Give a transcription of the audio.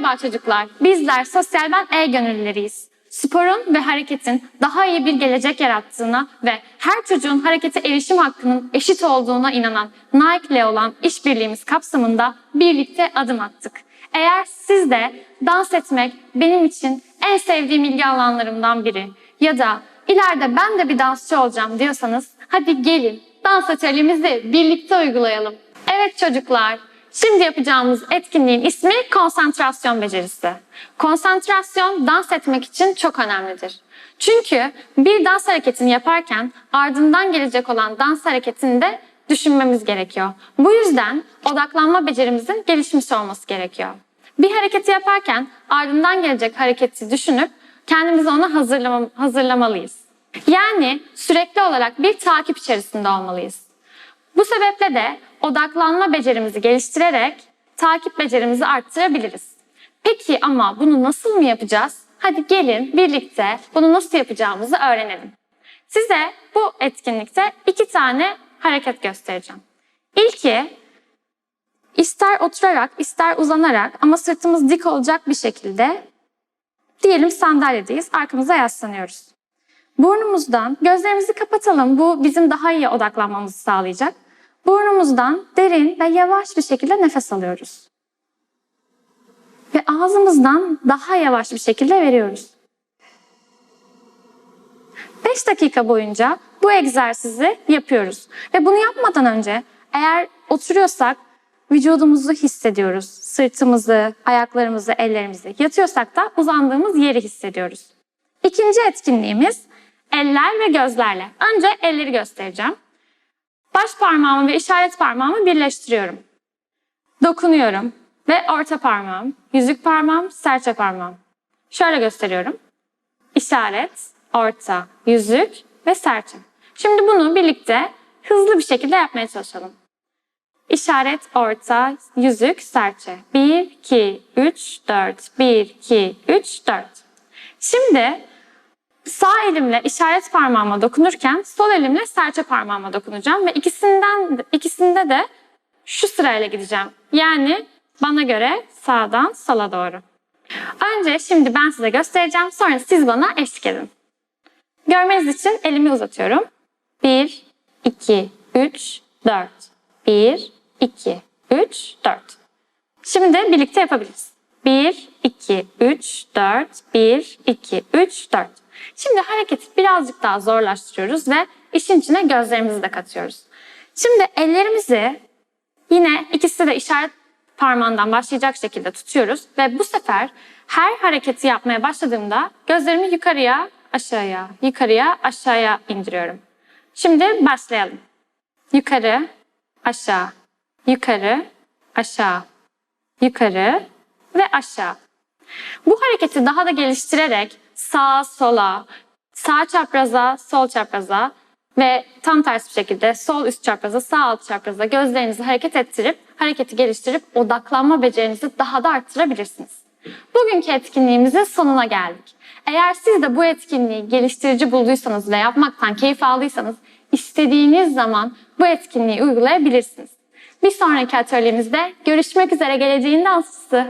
Merhaba çocuklar. Bizler Sosyal Ben E gönüllüleriyiz. Sporun ve hareketin daha iyi bir gelecek yarattığına ve her çocuğun harekete erişim hakkının eşit olduğuna inanan Nike ile olan işbirliğimiz kapsamında birlikte adım attık. Eğer siz de dans etmek benim için en sevdiğim ilgi alanlarımdan biri ya da ileride ben de bir dansçı olacağım diyorsanız hadi gelin dans atölyemizi birlikte uygulayalım. Evet çocuklar, Şimdi yapacağımız etkinliğin ismi konsantrasyon becerisi. Konsantrasyon dans etmek için çok önemlidir. Çünkü bir dans hareketini yaparken ardından gelecek olan dans hareketini de düşünmemiz gerekiyor. Bu yüzden odaklanma becerimizin gelişmiş olması gerekiyor. Bir hareketi yaparken ardından gelecek hareketi düşünüp kendimizi ona hazırlama, hazırlamalıyız. Yani sürekli olarak bir takip içerisinde olmalıyız. Bu sebeple de odaklanma becerimizi geliştirerek takip becerimizi arttırabiliriz. Peki ama bunu nasıl mı yapacağız? Hadi gelin birlikte bunu nasıl yapacağımızı öğrenelim. Size bu etkinlikte iki tane hareket göstereceğim. İlki ister oturarak ister uzanarak ama sırtımız dik olacak bir şekilde diyelim sandalyedeyiz arkamıza yaslanıyoruz. Burnumuzdan gözlerimizi kapatalım. Bu bizim daha iyi odaklanmamızı sağlayacak. Burnumuzdan derin ve yavaş bir şekilde nefes alıyoruz. Ve ağzımızdan daha yavaş bir şekilde veriyoruz. 5 dakika boyunca bu egzersizi yapıyoruz. Ve bunu yapmadan önce eğer oturuyorsak vücudumuzu hissediyoruz. Sırtımızı, ayaklarımızı, ellerimizi. Yatıyorsak da uzandığımız yeri hissediyoruz. İkinci etkinliğimiz eller ve gözlerle. Önce elleri göstereceğim. Baş parmağımı ve işaret parmağımı birleştiriyorum. Dokunuyorum ve orta parmağım, yüzük parmağım, serçe parmağım. Şöyle gösteriyorum. İşaret, orta, yüzük ve serçe. Şimdi bunu birlikte hızlı bir şekilde yapmaya çalışalım. İşaret, orta, yüzük, serçe. 1, 2, 3, 4. 1, 2, 3, 4. Şimdi sağ elimle işaret parmağıma dokunurken sol elimle serçe parmağıma dokunacağım ve ikisinden ikisinde de şu sırayla gideceğim. Yani bana göre sağdan sola doğru. Önce şimdi ben size göstereceğim. Sonra siz bana eşlik edin. Görmeniz için elimi uzatıyorum. 1, 2, 3, 4. 1, 2, 3, 4. Şimdi birlikte yapabiliriz. 1, 2, 3, 4. 1, 2, 3, 4. Şimdi hareketi birazcık daha zorlaştırıyoruz ve işin içine gözlerimizi de katıyoruz. Şimdi ellerimizi yine ikisi de işaret parmağından başlayacak şekilde tutuyoruz ve bu sefer her hareketi yapmaya başladığımda gözlerimi yukarıya, aşağıya, yukarıya, aşağıya indiriyorum. Şimdi başlayalım. Yukarı, aşağı, yukarı, aşağı, yukarı ve aşağı. Bu hareketi daha da geliştirerek sağa sola, sağ çapraza, sol çapraza ve tam tersi bir şekilde sol üst çapraza, sağ alt çapraza gözlerinizi hareket ettirip, hareketi geliştirip odaklanma becerinizi daha da arttırabilirsiniz. Bugünkü etkinliğimizin sonuna geldik. Eğer siz de bu etkinliği geliştirici bulduysanız ve yapmaktan keyif aldıysanız istediğiniz zaman bu etkinliği uygulayabilirsiniz. Bir sonraki atölyemizde görüşmek üzere geleceğin dansçısı.